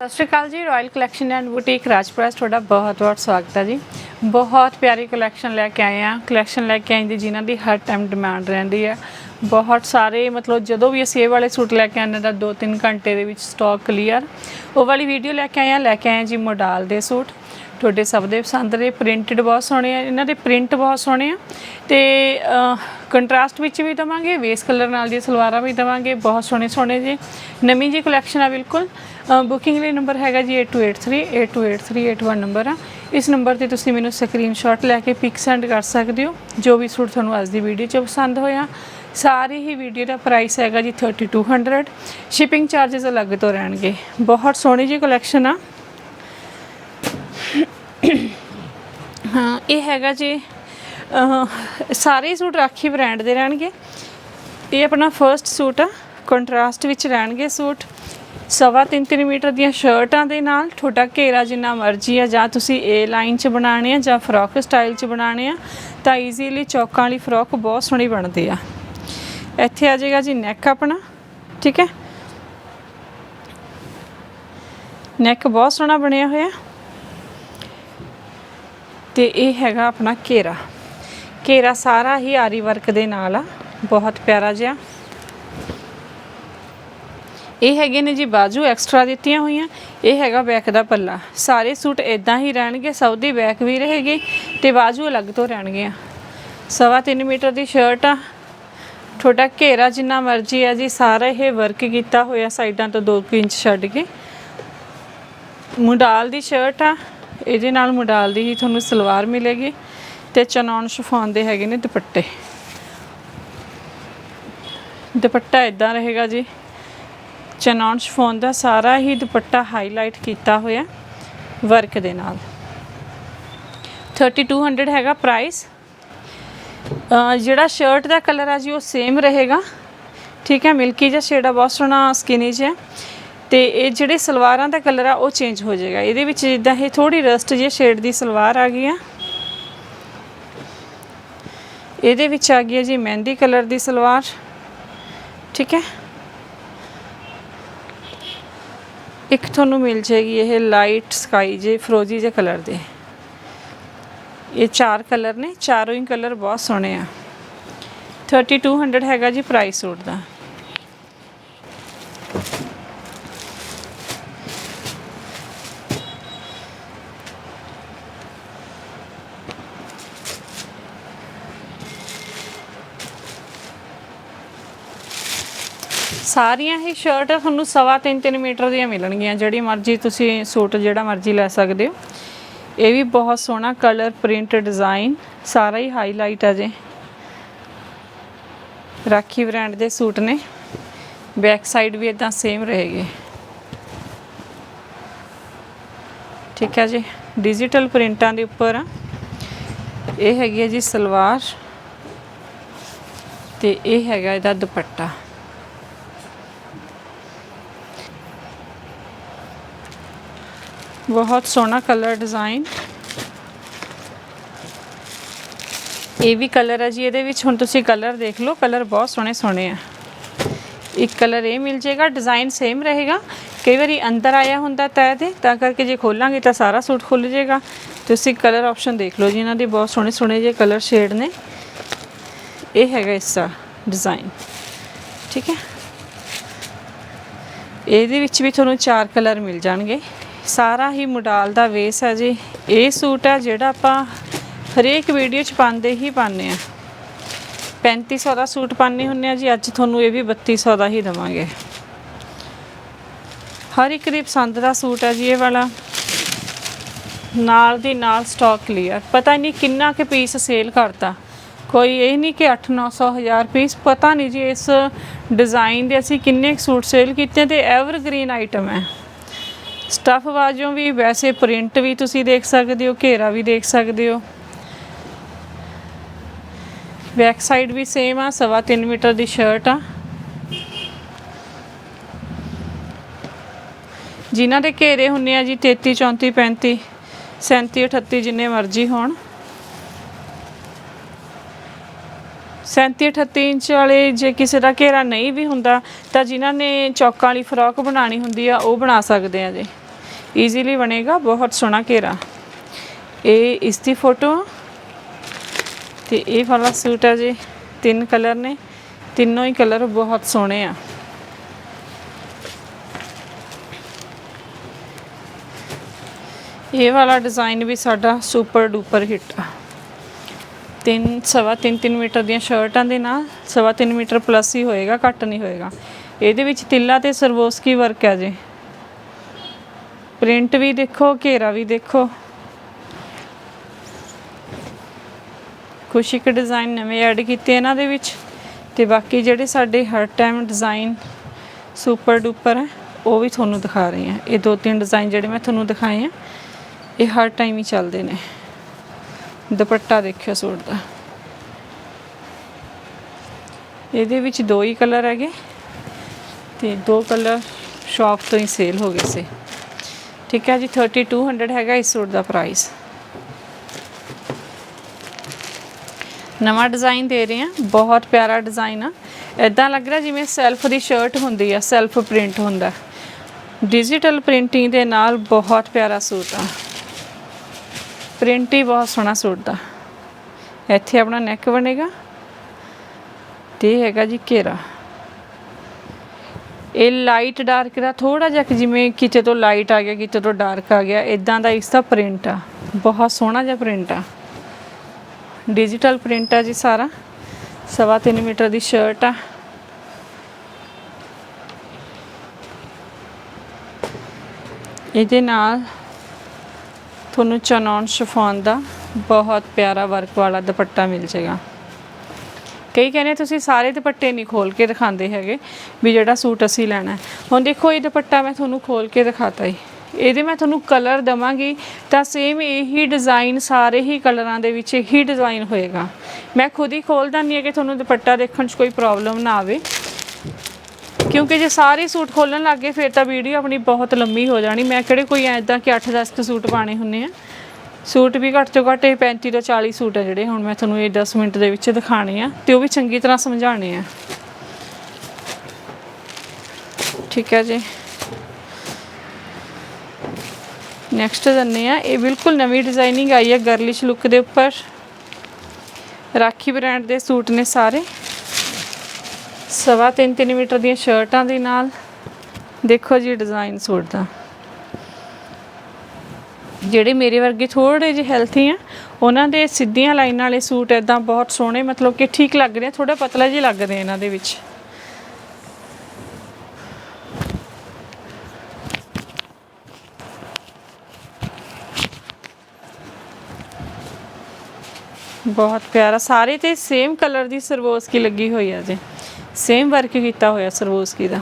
ਸਤਿ ਸ਼੍ਰੀ ਅਕਾਲ ਜੀ ਰਾਇਲ ਕਲੈਕਸ਼ਨ ਐਂਡ ਬੁਟੀਕ ਰਾਜਪ੍ਰੈਸ ਤੁਹਾਡਾ ਬਹੁਤ-ਬਹੁਤ ਸਵਾਗਤ ਹੈ ਜੀ। ਬਹੁਤ ਪਿਆਰੀ ਕਲੈਕਸ਼ਨ ਲੈ ਕੇ ਆਏ ਆ ਕਲੈਕਸ਼ਨ ਲੈ ਕੇ ਆਏ ਜੀ ਜਿਨ੍ਹਾਂ ਦੀ ਹਰ ਟਾਈਮ ਡਿਮਾਂਡ ਰਹਿੰਦੀ ਹੈ। ਬਹੁਤ ਸਾਰੇ, ਮਤਲਬ ਜਦੋਂ ਵੀ ਅਸੀਂ ਇਹ ਵਾਲੇ ਸੂਟ ਲੈ ਕੇ ਆਉਂਦੇ ਦਾ 2-3 ਘੰਟੇ ਦੇ ਵਿੱਚ ਸਟਾਕ ਕਲੀਅਰ ਉਹ ਵਾਲੀ ਵੀਡੀਓ ਲੈ ਕੇ ਆਏ ਆ ਲੈ ਕੇ ਆਏ ਆ ਜੀ ਮੋਡਲ ਦੇ ਸੂਟ। ਤੁਹਾਡੇ ਸਭ ਦੇ ਪਸੰਦ ਦੇ। ਪ੍ਰਿੰਟਡ ਬਹੁਤ ਸੋਹਣੇ ਆ। ਇਹਨਾਂ ਦੇ ਪ੍ਰਿੰਟ ਬਹੁਤ ਸੋਹਣੇ ਆ। ਤੇ ਕੰਟਰਾਸਟ ਵਿੱਚ ਵੀ ਦਵਾਂਗੇ ਵੇਸ ਕਲਰ ਨਾਲ ਦੀ ਸਲਵਾਰਾਂ ਵੀ ਦਵਾਂਗੇ, ਬਹੁਤ ਸੋਹਣੇ ਸੋਹਣੇ ਜੀ, ਨਵੀਂ ਜੀ ਕਲੈਕਸ਼ਨ ਆ ਬਿਲਕੁਲ। ਬੁਕਿੰਗ ਲਈ ਨੰਬਰ ਹੈਗਾ ਜੀ 8283 828381 ਨੰਬਰ ਆ। ਇਸ ਨੰਬਰ ਤੇ ਤੁਸੀਂ ਮੈਨੂੰ ਸਕਰੀਨਸ਼ਾਟ ਲੈ ਕੇ ਪਿਕ ਸੈਂਡ ਕਰ ਸਕਦੇ ਹੋ, ਜੋ ਵੀ ਸੂਟ ਤੁਹਾਨੂੰ ਅੱਜ ਦੀ ਵੀਡੀਓ 'ਚ ਪਸੰਦ ਹੋਇਆ। ਸਾਰੀ ਹੀ ਵੀਡੀਓ ਦਾ ਪ੍ਰਾਈਸ ਹੈਗਾ ਜੀ 3200 ਸ਼ਿਪਿੰਗ ਚਾਰजेस ਅਲੱਗ ਤੋਂ ਰਹਿਣਗੇ। ਬਹੁਤ ਸੋਹਣੀ ਜੀ ਕਲੈਕਸ਼ਨ ਆ। ਹਾਂ, ਇਹ ਹੈਗਾ ਜੀ ਸਾਰੇ ਸੂਟ ਰਾਖੀ ਬ੍ਰਾਂਡ ਦੇ ਰਹਿਣਗੇ। ਇਹ ਆਪਣਾ ਫਰਸਟ ਸੂਟ ਆ ਕੰਟਰਾਸਟ ਵਿੱਚ ਰਹਿਣਗੇ ਸੂਟ। ਸਵਾ ਤਿੰਨ ਤਿੰਨ ਮੀਟਰ ਦੀਆਂ ਸ਼ਰਟਾਂ ਦੇ ਨਾਲ, ਤੁਹਾਡਾ ਘੇਰਾ ਜਿੰਨਾ ਮਰਜ਼ੀ ਆ, ਜਾਂ ਤੁਸੀਂ ਏ ਲਾਈਨ 'ਚ ਬਣਾਣੇ ਆ, ਜਾਂ ਫਰੋਕ ਸਟਾਈਲ 'ਚ ਬਣਾਣੇ ਆ, ਤਾਂ ਈਜ਼ੀਲੀ ਚੌਕਾਂ ਵਾਲੀ ਫਰੋਕ ਬਹੁਤ ਸੋਹਣੀ ਬਣਦੀ ਆ। ਇੱਥੇ ਆ ਜਾਏਗਾ ਜੀ ਨੈਕ ਆਪਣਾ, ਠੀਕ ਹੈ? ਨੈਕ ਬਹੁਤ ਸੋਹਣਾ ਬਣਿਆ ਹੋਇਆ। ਤੇ ਇਹ ਹੈਗਾ ਆਪਣਾ ਘੇਰਾ। ਘੇਰਾ ਸਾਰਾ ਹੀ ਆਰੀ ਵਰਕ ਦੇ ਨਾਲ ਆ। ਬਹੁਤ ਪਿਆਰਾ ਜਿਹਾ। ਇਹ ਹੈਗੇ ਨੇ ਜੀ ਬਾਜੂ ਐਕਸਟਰਾ ਦਿੱਤੀਆਂ ਹੋਈਆਂ। ਇਹ ਹੈਗਾ ਬੈਕ ਦਾ ਪੱਲਾ। ਸਾਰੇ ਸੂਟ ਇਦਾਂ ਹੀ ਰਹਿਣਗੇ, ਸਭ ਦੀ ਬੈਕ ਵੀ ਰਹੇਗੀ ਤੇ ਬਾਜੂ ਅਲੱਗ ਤੋਂ ਰਹਿਣਗੇ ਸਵਾ ਤਿੰਨ ਮੀਟਰ ਦੀ ਸ਼ਰਟ ਆ। ਤੁਹਾਡਾ ਘੇਰਾ ਜਿੰਨਾ ਮਰਜ਼ੀ ਆ ਜੀ, ਸਾਰਾ ਇਹ ਵਰਕ ਕੀਤਾ ਹੋਇਆ ਸਾਈਡਾਂ ਤੋਂ 2 ਇੰਚ ਛੱਡ ਕੇ। ਮੁੰਡਾਲ ਦੀ ਸ਼ਰਟ ਆ। ਇਹਦੇ ਨਾਲ ਮੁੰਡਾਲ ਦੀ ਹੀ ਤੁਹਾਨੂੰ ਸਲਵਾਰ ਮਿਲੇਗੀ। ਤੇ ਚਨੌਨ ਸ਼ਿਫੋਨ ਦੇ ਹੈਗੇ ਨੇ ਦੁਪੱਟੇ। ਦੁਪੱਟਾ ਇਦਾਂ ਰਹੇਗਾ ਜੀ। ਚਨੌਨ ਸ਼ਿਫੋਨ ਦਾ ਸਾਰਾ ਹੀ ਦੁਪੱਟਾ ਹਾਈਲਾਈਟ ਕੀਤਾ ਹੋਇਆ ਵਰਕ ਦੇ ਨਾਲ। 3200 ਹੈਗਾ ਪ੍ਰਾਈਸ ਜਿਹੜਾ ਸ਼ਰਟ ਦਾ ਕਲਰ ਆ ਜੀ, ਉਹ ਸੇਮ ਰਹੇਗਾ। ਠੀਕ ਹੈ ਮਿਲਕੀ ਜਿਹਾ ਸ਼ੇਡ ਆ, ਬਹੁਤ ਸੋਹਣਾ ਸਕਿਨੀ ਜਿਹਾ। ਤੇ ਇਹ ਜਿਹੜੇ ਸਲਵਾਰਾਂ ਦਾ ਕਲਰ ਆ, ਉਹ ਚੇਂਜ ਹੋ ਜਾਏਗਾ। ਇਹਦੇ ਵਿੱਚ ਜਿੱਦਾਂ ਇਹ ਥੋੜੀ ਰਸਟ ਜਿਹੀ ਸ਼ੇਡ ਦੀ ਸਲਵਾਰ ਆ ਗਈ ਆ। ਇਹਦੇ ਵਿੱਚ ਆ ਗਈ ਹੈ ਜੀ ਮਹਿੰਦੀ ਕਲਰ ਦੀ ਸਲਵਾਰ। ਠੀਕ ਹੈ? ਇੱਕ ਤੁਹਾਨੂੰ ਮਿਲ ਜਾਏਗੀ ਇਹ ਲਾਈਟ ਸਕਾਈ ਜੇ, ਫਰੋਜ਼ੀ ਜੇ ਕਲਰ ਦੇ। ਇਹ ਚਾਰ ਕਲਰ ਨੇ, ਚਾਰੋਂ ਹੀ ਕਲਰ ਬਹੁਤ ਸੋਹਣੇ ਆ। 3200 ਹੈਗਾ ਜੀ ਪ੍ਰਾਈਸ ਸੂਟ ਦਾ। ਸਾਰੀਆਂ ਹੀ ਸ਼ਰਟ ਤੁਹਾਨੂੰ ਸਵਾ ਤਿੰਨ ਤਿੰਨ ਮੀਟਰ ਦੀਆਂ ਮਿਲਣਗੀਆਂ, ਜਿਹੜੀ ਮਰਜ਼ੀ ਤੁਸੀਂ ਸੂਟ ਜਿਹੜਾ ਮਰਜ਼ੀ ਲੈ ਸਕਦੇ ਹੋ। ਇਹ ਵੀ ਬਹੁਤ ਸੋਹਣਾ ਕਲਰ ਪ੍ਰਿੰਟ ਡਿਜ਼ਾਈਨ ਸਾਰਾ ਹੀ ਹਾਈਲਾਈਟ ਆ ਜੇ। ਰਾਖੀ ਬ੍ਰਾਂਡ ਦੇ ਸੂਟ ਨੇ। ਬੈਕ ਸਾਈਡ ਵੀ ਇਦਾਂ ਸੇਮ ਰਹੇਗੀ। ਠੀਕ ਹੈ ਜੀ ਡਿਜੀਟਲ ਪ੍ਰਿੰਟਾਂ ਦੇ ਉੱਪਰ ਇਹ ਹੈਗੀ ਹੈ ਜੀ ਸਲਵਾਰ। ਤੇ ਇਹ ਹੈਗਾ ਇਹਦਾ ਦੁਪੱਟਾ। ਬਹੁਤ ਸੋਹਣਾ ਕਲਰ ਡਿਜ਼ਾਈਨ ਇਹ ਵੀ ਕਲਰ ਹੈ ਜੀ, ਇਹਦੇ ਵਿੱਚ ਹੁਣ ਤੁਸੀਂ ਕਲਰ ਦੇਖ ਲਓ ਕਲਰ ਬਹੁਤ ਸੋਹਣੇ ਸੋਹਣੇ ਆ। ਇੱਕ ਕਲਰ ਇਹ ਮਿਲ ਜਾਏਗਾ ਡਿਜ਼ਾਈਨ ਸੇਮ ਰਹੇਗਾ। ਕਈ ਵਾਰੀ ਅੰਦਰ ਆਇਆ ਹੁੰਦਾ ਤੈ ਦੇ, ਤਾਂ ਕਰਕੇ ਜੇ ਖੋਲਾਂਗੇ ਤਾਂ ਸਾਰਾ ਸੂਟ ਖੁੱਲ ਜਾਏਗਾ। ਤੁਸੀਂ ਕਲਰ ਆਪਸ਼ਨ ਦੇਖ ਲਓ ਜੀ, ਇਹਨਾਂ ਦੇ ਬਹੁਤ ਸੋਹਣੇ ਸੋਹਣੇ ਜਿਹੇ ਕਲਰ ਸ਼ੇਡ ਨੇ। ਇਹ ਹੈਗਾ ਇਸ ਦਾ ਡਿਜ਼ਾਈਨ ਠੀਕ ਹੈ? ਇਹਦੇ ਵਿੱਚ ਵੀ ਤੁਹਾਨੂੰ ਚਾਰ ਕਲਰ ਮਿਲ ਜਾਣਗੇ। ਸਾਰਾ ਹੀ ਮੋਡਲ ਦਾ ਵੇਸ ਹੈ ਜੀ। ਇਹ ਸੂਟ ਹੈ ਜਿਹੜਾ ਆਪਾਂ ਹਰੇਕ ਵੀਡੀਓ 'ਚ ਪਾਉਂਦੇ ਹੀ ਪਾਉਂਦੇ ਆ 3500 ਦਾ ਸੂਟ ਪਾਉਂਦੇ ਹੁੰਨੇ ਆ ਜੀ। ਅੱਜ ਤੁਹਾਨੂੰ ਇਹ ਵੀ 3200 ਦਾ ਹੀ ਦਵਾਂਗੇ। ਹਰ ਇੱਕ ਦੀ ਪਸੰਦ ਦਾ ਸੂਟ ਹੈ ਜੀ ਇਹ ਵਾਲਾ। ਨਾਲ ਦੀ ਨਾਲ ਸਟਾਕ ਕਲੀਅਰ ਪਤਾ ਨਹੀਂ ਕਿੰਨਾ ਕੁ ਪੀਸ ਸੇਲ ਕਰਤਾ। ਕੋਈ ਇਹ ਨਹੀਂ ਕਿ 8-900 ਹਜ਼ਾਰ ਪੀਸ ਪਤਾ ਨਹੀਂ ਜੀ ਇਸ ਡਿਜ਼ਾਈਨ ਦੇ ਅਸੀਂ ਕਿੰਨੇ ਕੁ ਸੂਟ ਸੇਲ ਕੀਤੇ ਤੇ ਐਵਰਗ੍ਰੀਨ ਆਈਟਮ ਹੈ। ਸਟਫ ਵਾਜੋਂ ਵੀ ਵੈਸੇ ਪ੍ਰਿੰਟ ਵੀ ਤੁਸੀਂ ਦੇਖ ਸਕਦੇ ਹੋ, ਘੇਰਾ ਵੀ ਦੇਖ ਸਕਦੇ ਹੋ। ਬੈਕ ਸਾਈਡ ਵੀ ਸੇਮ ਆ, ਸਵਾ 3 ਮੀਟਰ ਦੀ ਸ਼ਰਟ ਆ। ਜਿਨ੍ਹਾਂ ਦੇ ਘੇਰੇ ਹੁੰਨੇ ਆ ਜੀ 33 34 35 37 38 ਜਿੰਨੇ ਮਰਜ਼ੀ ਹੋਣ। 37 38 ਇੰਚ ਵਾਲੇ ਜੇ ਕਿਸੇ ਦਾ ਘੇਰਾ ਨਹੀਂ ਵੀ ਹੁੰਦਾ ਤਾਂ ਜਿਨ੍ਹਾਂ ਨੇ ਚੌਕਾਂ ਵਾਲੀ ਫਰੋਕ ਬਣਾਣੀ ਹੁੰਦੀ ਆ, ਉਹ ਬਣਾ ਸਕਦੇ ਆ ਜੀ। ਈਜ਼ੀਲੀ ਬਣੇਗਾ, ਬਹੁਤ ਸੋਹਣਾ ਘੇਰਾ। ਇਹ ਇਸ ਦੀ ਫੋਟੋ ਆ। ਤੇ ਇਹ ਵਾਲਾ ਸੂਟ ਹੈ ਜੀ, ਤਿੰਨ ਕਲਰ ਨੇ। ਤਿੰਨੋਂ ਹੀ ਕਲਰ ਬਹੁਤ ਸੋਹਣੇ ਆ। ਇਹ ਵਾਲਾ ਡਿਜ਼ਾਈਨ ਵੀ ਸਾਡਾ ਸੁਪਰ ਡੂਪਰ ਹਿੱਟ ਆ। ਤਿੰਨ, ਸਵਾ ਤਿੰਨ ਤਿੰਨ ਮੀਟਰ ਦੀਆਂ ਸ਼ਰਟਾਂ ਦੇ ਨਾਲ ਸਵਾ ਤਿੰਨ ਮੀਟਰ ਪਲੱਸ ਹੀ ਹੋਏਗਾ, ਘੱਟ ਨਹੀਂ ਹੋਏਗਾ। ਇਹਦੇ ਵਿੱਚ ਤਿੱਲਾ ਤੇ ਸਰਵੋਸਕੀ ਵਰਕ ਹੈ ਜੀ। ਪ੍ਰਿੰਟ ਵੀ ਦੇਖੋ, ਘੇਰਾ ਵੀ ਦੇਖੋ। ਕੁਛ ਇੱਕ ਡਿਜ਼ਾਈਨ ਨਵੇਂ ਐਡ ਕੀਤੇ ਇਹਨਾਂ ਦੇ ਵਿੱਚ ਤੇ ਬਾਕੀ ਜਿਹੜੇ ਸਾਡੇ ਹਰ ਟਾਈਮ ਡਿਜ਼ਾਈਨ ਸੁਪਰ ਡੂਪਰ ਹੈ, ਉਹ ਵੀ ਤੁਹਾਨੂੰ ਦਿਖਾ ਰਹੀ ਹਾਂ। ਇਹ ਦੋ ਤਿੰਨ ਡਿਜ਼ਾਈਨ ਜਿਹੜੇ ਮੈਂ ਤੁਹਾਨੂੰ ਦਿਖਾਏ ਆ, ਇਹ ਹਰ ਟਾਈਮ ਹੀ ਚੱਲਦੇ ਨੇ। ਦੁਪੱਟਾ ਦੇਖਿਓ ਸੂਟ ਦਾ। ਇਹਦੇ ਵਿੱਚ ਦੋ ਹੀ ਕਲਰ ਹੈਗੇ ਤੇ ਦੋ ਕਲਰ ਸ਼ਾਪ ਤੋਂ ਹੀ ਸੇਲ ਹੋ ਗਏ ਸੀ। ਠੀਕ ਹੈ ਜੀ 3200 ਹੈਗਾ ਇਸ ਸੂਟ ਦਾ ਪ੍ਰਾਈਸ ਨਵਾਂ ਡਿਜ਼ਾਈਨ ਦੇ ਰਹੇ ਹਾਂ, ਬਹੁਤ ਪਿਆਰਾ ਡਿਜ਼ਾਈਨ ਆ। ਇਦਾਂ ਲੱਗ ਰਿਹਾ ਜਿਵੇਂ ਸੈਲਫ ਦੀ ਸ਼ਰਟ ਹੁੰਦੀ ਆ ਸੈਲਫ ਪ੍ਰਿੰਟ ਹੁੰਦਾ। ਡਿਜੀਟਲ ਪ੍ਰਿੰਟਿੰਗ ਦੇ ਨਾਲ ਬਹੁਤ ਪਿਆਰਾ ਸੂਟ ਆ। ਪ੍ਰਿੰਟ ਹੀ ਬਹੁਤ ਸੋਹਣਾ ਸੂਟ ਦਾ ਇੱਥੇ ਆਪਣਾ ਨੈਕ ਬਣੇਗਾ। ਤੇ ਹੈਗਾ ਜੀ ਘੇਰਾ। ਇਹ ਲਾਈਟ ਡਾਰਕ ਦਾ ਥੋੜਾ ਜਿਹਾ ਜਿਵੇਂ ਕਿਤੇ ਤੋਂ ਲਾਈਟ ਆ ਗਿਆ, ਕਿਤੇ ਤੋਂ ਡਾਰਕ ਆ ਗਿਆ ਇਦਾਂ ਦਾ ਇਸ ਦਾ ਪ੍ਰਿੰਟ ਆ। ਬਹੁਤ ਸੋਹਣਾ ਜਿਹਾ ਪ੍ਰਿੰਟ ਆ। ਡਿਜੀਟਲ ਪ੍ਰਿੰਟ ਆ ਜੀ ਸਾਰਾ। ਸਵਾ ਤਿੰਨ ਮੀਟਰ ਦੀ ਸ਼ਰਟ ਆ। ਇਹਦੇ ਨਾਲ ਤੁਹਾਨੂੰ ਚਨੌਨ ਸ਼ਿਫੋਨ ਦਾ ਬਹੁਤ ਪਿਆਰਾ ਵਰਕ ਵਾਲਾ ਦੁਪੱਟਾ ਮਿਲ ਜਾਏਗਾ। ਕਈ ਕਹਿੰਦੇ ਤੁਸੀਂ ਸਾਰੇ ਦੁਪੱਟੇ ਨਹੀਂ ਖੋਲ ਕੇ ਦਿਖਾਉਂਦੇ ਹੈਗੇ ਵੀ ਜਿਹੜਾ ਸੂਟ ਅਸੀਂ ਲੈਣਾ ਹੁਣ ਦੇਖੋ ਇਹ ਦੁਪੱਟਾ ਮੈਂ ਤੁਹਾਨੂੰ ਖੋਲ ਕੇ ਦਿਖਾਤਾ ਜੀ। ਇਹਦੇ ਮੈਂ ਤੁਹਾਨੂੰ ਕਲਰ ਦਵਾਂਗੀ ਤਾਂ ਸੇਮ ਇਹੀ ਡਿਜ਼ਾਈਨ ਸਾਰੇ ਹੀ ਕਲਰਾਂ ਦੇ ਵਿੱਚ ਇਹੀ ਡਿਜ਼ਾਈਨ ਹੋਏਗਾ। ਮੈਂ ਖੁਦ ਹੀ ਖੋਲ ਦਿੰਦੀ ਹਾਂ ਕਿ ਤੁਹਾਨੂੰ ਦੁਪੱਟਾ ਦੇਖਣ 'ਚ ਕੋਈ ਪ੍ਰੋਬਲਮ ਨਾ ਆਵੇ। ਕਿਉਂਕਿ ਜੇ ਸਾਰੇ ਸੂਟ ਖੋਲਣ ਲੱਗੇ ਫਿਰ ਤਾਂ ਵੀਡੀਓ ਆਪਣੀ ਬਹੁਤ ਲੰਮੀ ਹੋ ਜਾਣੀ। ਮੈਂ ਕਿਹੜੇ ਕੋਈ ਐਦਾਂ ਕਿ 8-10 ਕੁ ਸੂਟ ਪਾਣੇ ਹੁੰਨੇ ਆ। ਸੂਟ ਵੀ ਘੱਟ ਤੋਂ ਘੱਟ ਇਹ 35 ਤੋਂ 40 ਸੂਟ ਆ ਜਿਹੜੇ। ਹੁਣ ਮੈਂ ਤੁਹਾਨੂੰ ਇਹ 10 ਮਿੰਟ ਦੇ ਵਿੱਚ ਦਿਖਾਣੇ ਆ ਤੇ ਉਹ ਵੀ ਚੰਗੀ ਤਰ੍ਹਾਂ ਸਮਝਾਣੇ ਆ। ਠੀਕ ਹੈ ਜੀ। ਨੈਕਸਟ ਦੰਨੇ ਆ। ਇਹ ਬਿਲਕੁਲ ਨਵੀਂ ਡਿਜ਼ਾਈਨਿੰਗ ਆਈ ਹੈ ਗਰਲਿਸ਼ ਲੁੱਕ ਦੇ ਉੱਪਰ। ਰਾਖੀ ਬ੍ਰਾਂਡ ਦੇ ਸੂਟ ਨੇ ਸਾਰੇ। ਸਵਾ ਤਿੰਨ ਤਿੰਨ ਮੀਟਰ ਦੀਆਂ ਸ਼ਰਟਾਂ ਦੇ ਨਾਲ। ਦੇਖੋ ਜੀ ਡਿਜ਼ਾਈਨ ਸੂਟ ਦਾ। ਜਿਹੜੇ ਮੇਰੇ ਵਰਗੇ ਥੋੜੇ ਜਿਹੇ ਹੈਲਥੀ ਆ, ਉਹਨਾਂ ਦੇ ਸਿੱਧੀਆਂ ਲਾਈਨਾਂ ਵਾਲੇ ਸੂਟ ਇਦਾਂ ਬਹੁਤ ਸੋਹਣੇ, ਮਤਲਬ ਕਿ ਠੀਕ ਲੱਗ ਰਹੇ ਥੋੜਾ ਪਤਲਾ ਜਿਹੇ ਲੱਗਦੇ ਆ ਇਹਨਾਂ ਦੇ ਵਿੱਚ। ਬਹੁਤ ਪਿਆਰਾ, ਸਾਰੇ ਤੇ ਸੇਮ ਕਲਰ ਦੀ ਸਰਵੋਸਕੀ ਲੱਗੀ ਹੋਈ ਆ ਜੀ ਸੇਮ ਵਰਕ ਕੀਤਾ ਹੋਇਆ ਸਰਵੋਸਕੀ ਦਾ।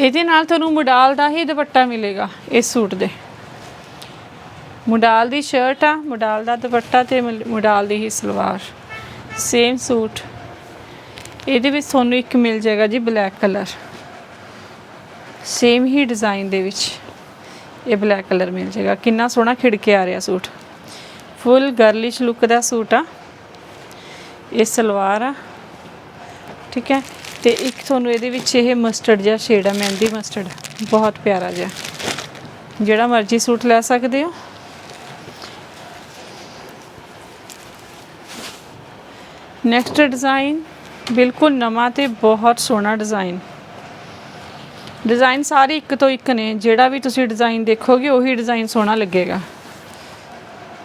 ਇਹਦੇ ਨਾਲ ਤੁਹਾਨੂੰ ਮੋਡਾਲ ਦਾ ਹੀ ਦੁਪੱਟਾ ਮਿਲੇਗਾ ਇਸ ਸੂਟ ਦੇ। ਮੁਡਾਲ ਦੀ ਸ਼ਰਟ ਆ, ਮੁਡਾਲ ਦਾ ਦੁਪੱਟਾ ਤੇ ਮੁਲ- ਮੁਡਾਲ ਦੀ ਹੀ ਸਲਵਾਰ। Same suit. ਇਹਦੇ ਵਿੱਚ ਤੁਹਾਨੂੰ ਇੱਕ ਮਿਲ ਜਾਏਗਾ ਜੀ ਬਲੈਕ ਕਲਰ ਸੇਮ ਹੀ ਡਿਜ਼ਾਈਨ ਦੇ ਵਿੱਚ ਇਹ ਬਲੈਕ ਕਲਰ ਮਿਲ ਜਾਏਗਾ। ਕਿੰਨਾ ਸੋਹਣਾ ਖਿੜ ਕੇ ਆ ਰਿਹਾ ਸੂਟ। ਫੁੱਲ ਗਰਲਿਸ਼ ਲੁੱਕ ਦਾ ਸੂਟ ਆ। ਇਹ ਸਲਵਾਰ ਆ। ਠੀਕ ਹੈ। ਤੇ ਇੱਕ ਤੁਹਾਨੂੰ ਇਹਦੇ ਵਿੱਚ ਇਹ ਮਸਟਰਡ ਜਿਹਾ ਸ਼ੇਡ ਆ, ਮਹਿੰਦੀ ਮਸਟਰਡ ਬਹੁਤ ਪਿਆਰਾ ਜਿਹਾ। ਜਿਹੜਾ ਮਰਜ਼ੀ ਸੂਟ ਲੈ ਸਕਦੇ ਹੋ। ਨੈਕਸਟ ਡਿਜ਼ਾਈਨ ਬਿਲਕੁਲ ਨਵਾਂ ਤੇ ਬਹੁਤ ਸੋਹਣਾ ਡਿਜ਼ਾਈਨ ਡਿਜ਼ਾਈਨ ਸਾਰੇ ਇੱਕ ਤੋਂ ਇੱਕ ਨੇ, ਜਿਹੜਾ ਵੀ ਤੁਸੀਂ ਡਿਜ਼ਾਈਨ ਦੇਖੋਗੇ, ਉਹੀ ਡਿਜ਼ਾਈਨ ਸੋਹਣਾ ਲੱਗੇਗਾ।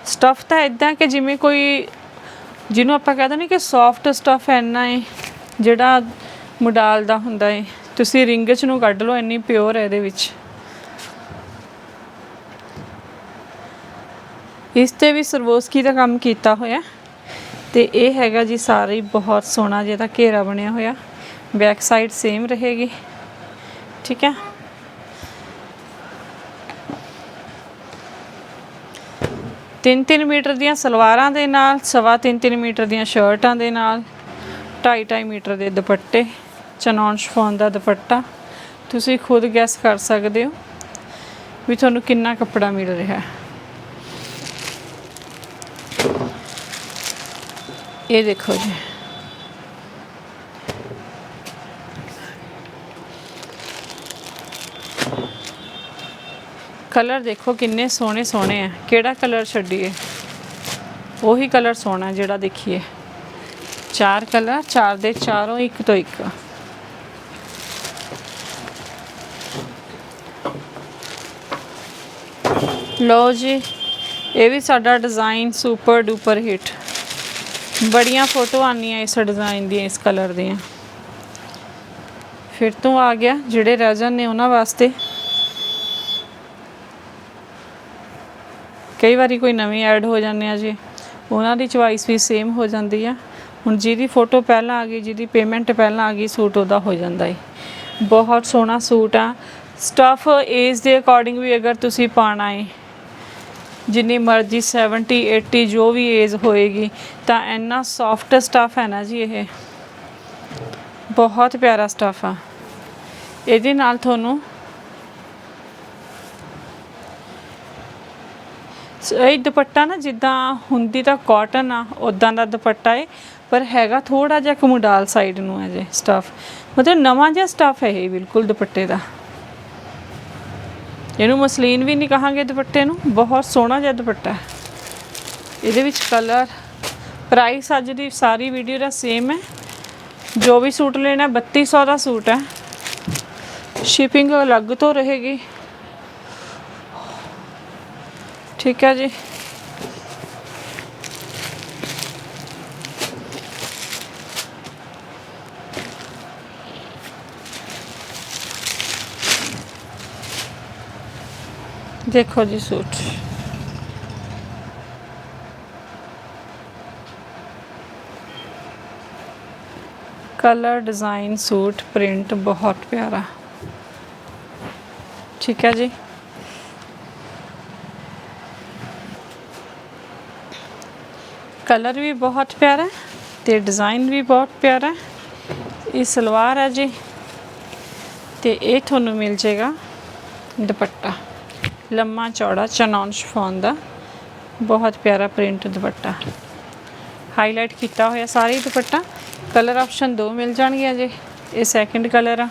ਸਟਫ ਤਾਂ ਇਦਾਂ ਕਿ ਜਿਵੇਂ ਕੋਈ, ਜਿਹਨੂੰ ਆਪਾਂ ਕਹਿੰਦੇ ਨੇ ਕਿ ਸੌਫਟ ਸਟਫ ਐਨਾ ਹੈ ਜਿਹੜਾ ਮੁਡਾਲ ਦਾ ਹੁੰਦਾ ਏ। ਤੁਸੀਂ ਰਿੰਗ ਚ ਨੂੰ ਕੱਢ ਲਓ, ਇੰਨੀ ਪਿਓਰ ਹੈ ਇਹਦੇ ਵਿੱਚ। ਇਸ ਤੇ ਵੀ ਸਰਵੋਸਕੀ ਦਾ ਕੰਮ ਕੀਤਾ ਹੋਇਆ। ਤੇ ਇਹ ਹੈਗਾ ਜੀ ਸਾਰੇ ਬਹੁਤ ਸੋਹਣਾ ਜਿਹਦਾ ਘੇਰਾ ਬਣਿਆ ਹੋਇਆ। ਬੈਕ ਸਾਈਡ ਸੇਮ ਰਹੇਗੀ। ਠੀਕ ਹੈ। ਤਿੰਨ ਤਿੰਨ ਮੀਟਰ ਦੀਆਂ ਸਲਵਾਰਾਂ ਦੇ ਨਾਲ, ਸਵਾ ਤਿੰਨ ਤਿੰਨ ਮੀਟਰ ਦੀਆਂ ਸ਼ਰਟਾਂ ਦੇ ਨਾਲ ਢਾਈ ਢਾਈ ਮੀਟਰ ਦੇ ਦੁਪੱਟੇ। ਚਨੌਨ ਸ਼ਫੋਨ ਦਾ ਦੁਪੱਟਾ। ਤੁਸੀਂ ਖੁਦ ਗੈਸ ਕਰ ਸਕਦੇ ਹੋ ਵੀ ਤੁਹਾਨੂੰ ਕਿੰਨਾ ਕੱਪੜਾ ਮਿਲ ਰਿਹਾ ਹੈ। ਇਹ ਦੇਖੋ ਜੀ। ਕਲਰ ਦੇਖੋ ਕਿੰਨੇ ਸੋਹਣੇ ਸੋਹਣੇ ਆ। ਕਿਹੜਾ ਕਲਰ ਛੱਡੀਏ? ਉਹੀ ਕਲਰ ਸੋਹਣਾ ਜਿਹੜਾ ਦੇਖੀਏ। ਚਾਰ ਕਲਰ, ਚਾਰ ਦੇ ਚਾਰੋਂ ਇੱਕ ਤੋਂ ਇੱਕ। ਲਓ ਜੀ, ਇਹ ਵੀ ਸਾਡਾ ਡਿਜ਼ਾਈਨ ਸੁਪਰ ਡੂਪਰ ਹਿੱਟ ਬੜੀਆਂ ਫੋਟੋ ਆਉਂਦੀਆਂ ਇਸ ਡਿਜ਼ਾਈਨ ਦੀਆਂ, ਇਸ ਕਲਰ ਦੀਆਂ। ਫਿਰ ਤੋਂ ਆ ਗਿਆ ਜਿਹੜੇ ਰਜਨ ਨੇ ਉਹਨਾਂ ਵਾਸਤੇ। ਕਈ ਵਾਰੀ ਕੋਈ ਨਵੇਂ ਐਡ ਹੋ ਜਾਂਦੇ ਆ ਜੀ, ਉਹਨਾਂ ਦੀ ਚੁਆਇਸ ਵੀ ਸੇਮ ਹੋ ਜਾਂਦੀ ਆ। ਹੁਣ ਜਿਹਦੀ ਫੋਟੋ ਪਹਿਲਾਂ ਆ ਗਈ, ਜਿਹਦੀ ਪੇਮੈਂਟ ਪਹਿਲਾਂ ਆ ਗਈ ਸੂਟ ਉਹਦਾ ਹੋ ਜਾਂਦਾ ਹੈ ਬਹੁਤ ਸੋਹਣਾ ਸੂਟ ਆ। ਸਟਫ ਏਜ ਦੇ ਅਕੋਰਡਿੰਗ ਵੀ ਅਗਰ ਤੁਸੀਂ ਪਾਣਾ ਹੈ ਜਿੰਨੀ ਮਰਜ਼ੀ 70 80 ਜੋ ਵੀ ਏਜ ਹੋਏਗੀ, ਤਾਂ ਇੰਨਾ ਸੌਫਟ ਸਟਫ ਹੈ ਨਾ ਜੀ ਇਹ। ਬਹੁਤ ਪਿਆਰਾ ਸਟਫ ਆ। ਇਹਦੇ ਨਾਲ ਤੁਹਾਨੂੰ ਇਹ ਦੁਪੱਟਾ ਨਾ ਜਿੱਦਾਂ ਹੁੰਦੀ ਤਾਂ ਕਾਟਨ ਆ ਉਦਾਂ ਦਾ ਦੁਪੱਟਾ ਹੈ ਪਰ ਹੈਗਾ ਥੋੜਾ ਜਿਹਾ ਕਮੁਡਾਲ ਸਾਈਡ ਨੂੰ ਹੈ ਜੇ ਸਟਫ ਮਤਲਬ ਨਵਾਂ ਜਿਹਾ ਸਟਫ ਹੈ ਇਹ ਬਿਲਕੁਲ ਦੁਪੱਟੇ ਦਾ। ਇਹਨੂੰ ਮਸਲੀਨ ਵੀ ਨਹੀਂ ਕਹਾਂਗੇ ਦੁਪੱਟੇ ਨੂੰ, ਬਹੁਤ ਸੋਹਣਾ ਜਿਹਾ ਦੁਪੱਟਾ ਹੈ। ਇਹਦੇ ਵਿੱਚ ਕਲਰ ਪ੍ਰਾਈਸ ਅੱਜ ਦੀ ਸਾਰੀ ਵੀਡੀਓ ਦਾ ਸੇਮ ਹੈ। ਜੋ ਵੀ ਸੂਟ ਲੈਣਾ 3200 ਦਾ ਸੂਟ ਹੈ। ਸ਼ਿਪਿੰਗ ਅਲੱਗ ਤੋਂ ਰਹੇਗੀ। ਠੀਕ ਹੈ ਜੀ। ਦੇਖੋ ਜੀ suit colour design suit print ਬਹੁਤ ਪਿਆਰਾ ਠੀਕ ਹੈ ਜੀ ਕਲਰ ਵੀ ਬਹੁਤ ਪਿਆਰਾ ਹੈ ਤੇ ਡਿਜ਼ਾਈਨ ਵੀ ਬਹੁਤ ਪਿਆਰਾ ਇਹ ਸਲਵਾਰ ਹੈ ਜੀ ਤੇ ਇਹ ਤੁਹਾਨੂੰ ਮਿਲ ਜਾਏਗਾ ਦੁਪੱਟਾ ਲੰਮਾ ਚੌੜਾ ਚਨੌਨ ਸ਼ਫੋਨ ਦਾ। ਬਹੁਤ ਪਿਆਰਾ ਪ੍ਰਿੰਟ ਦੁਪੱਟਾ। ਹਾਈਲਾਈਟ ਕੀਤਾ ਹੋਇਆ ਸਾਰੇ ਦੁਪੱਟਾ। ਕਲਰ ਆਪਸ਼ਨ ਦੋ ਮਿਲ ਜਾਣਗੇ ਜੀ ਇਹ ਸੈਕੰਡ ਕਲਰ ਆ।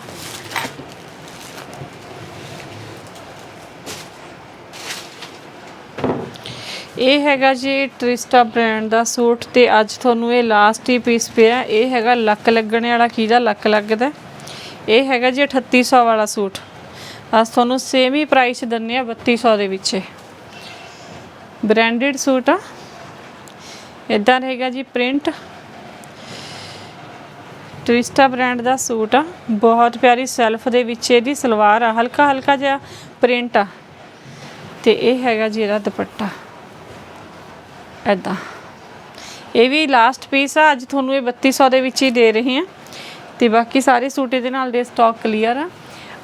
ਇਹ ਹੈਗਾ ਜੀ ਟ੍ਰਿਸਟਾ ਬ੍ਰਾਂਡ ਦਾ ਸੂਟ ਤੇ ਅੱਜ ਤੁਹਾਨੂੰ ਇਹ ਲਾਸਟ ਹੀ ਪੀਸ ਪਿਆ। ਇਹ ਹੈਗਾ ਲੱਕ ਲੱਗਣੇ ਵਾਲਾ। ਕਿਹਦਾ ਲੱਕ ਲੱਗਦਾ? ਇਹ ਹੈਗਾ ਜੀ 3800 ਵਾਲਾ ਸੂਟ। ਅੱਜ ਤੁਹਾਨੂੰ ਸੇਮ ਹੀ ਪ੍ਰਾਈਸ ਦਿੰਨੇ ਆ 3200 ਦੇ ਵਿੱਚ। ਬ੍ਰਾਂਡਡ ਸੂਟ ਆ। ਇਦਾਂ ਰਹੇਗਾ ਜੀ ਪ੍ਰਿੰਟ ਟਵਿਸਟਾ ਬ੍ਰਾਂਡ ਦਾ ਸੂਟ ਆ। ਬਹੁਤ ਪਿਆਰੀ ਸੈਲਫ ਦੇ ਵਿੱਚ ਇਹਦੀ ਸਲਵਾਰ ਆ। ਹਲਕਾ ਹਲਕਾ ਜਿਹਾ ਪ੍ਰਿੰਟ ਆ। ਤੇ ਇਹ ਹੈਗਾ ਜੀ ਇਹਦਾ ਦੁਪੱਟਾ। ਐਦਾਂ ਇਹ ਵੀ ਲਾਸਟ ਪੀਸ ਆ। ਅੱਜ ਤੁਹਾਨੂੰ ਇਹ 3200 ਦੇ ਵਿੱਚ ਹੀ ਦੇ ਰਹੇ ਹਾਂ ਤੇ ਬਾਕੀ ਸਾਰੇ ਸੂਟ ਇਹਦੇ ਨਾਲ ਦੇ ਸਟਾਕ ਕਲੀਅਰ ਆ।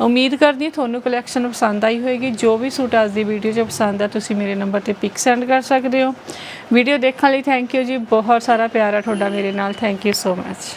ਉਮੀਦ ਕਰਦੀ ਹਾਂ ਤੁਹਾਨੂੰ ਕਲੈਕਸ਼ਨ ਪਸੰਦ ਆਈ ਹੋਏਗੀ। ਜੋ ਵੀ ਸੂਟ ਅੱਜ ਦੀ ਵੀਡੀਓ 'ਚ ਪਸੰਦ ਆ, ਤੁਸੀਂ ਮੇਰੇ ਨੰਬਰ ਤੇ ਪਿਕ ਸੈਂਡ ਕਰ ਸਕਦੇ ਹੋ। ਵੀਡੀਓ ਦੇਖਣ ਲਈ ਥੈਂਕ ਯੂ ਜੀ। ਬਹੁਤ ਸਾਰਾ ਪਿਆਰ ਆ ਤੁਹਾਡਾ ਮੇਰੇ ਨਾਲ। Thank you so much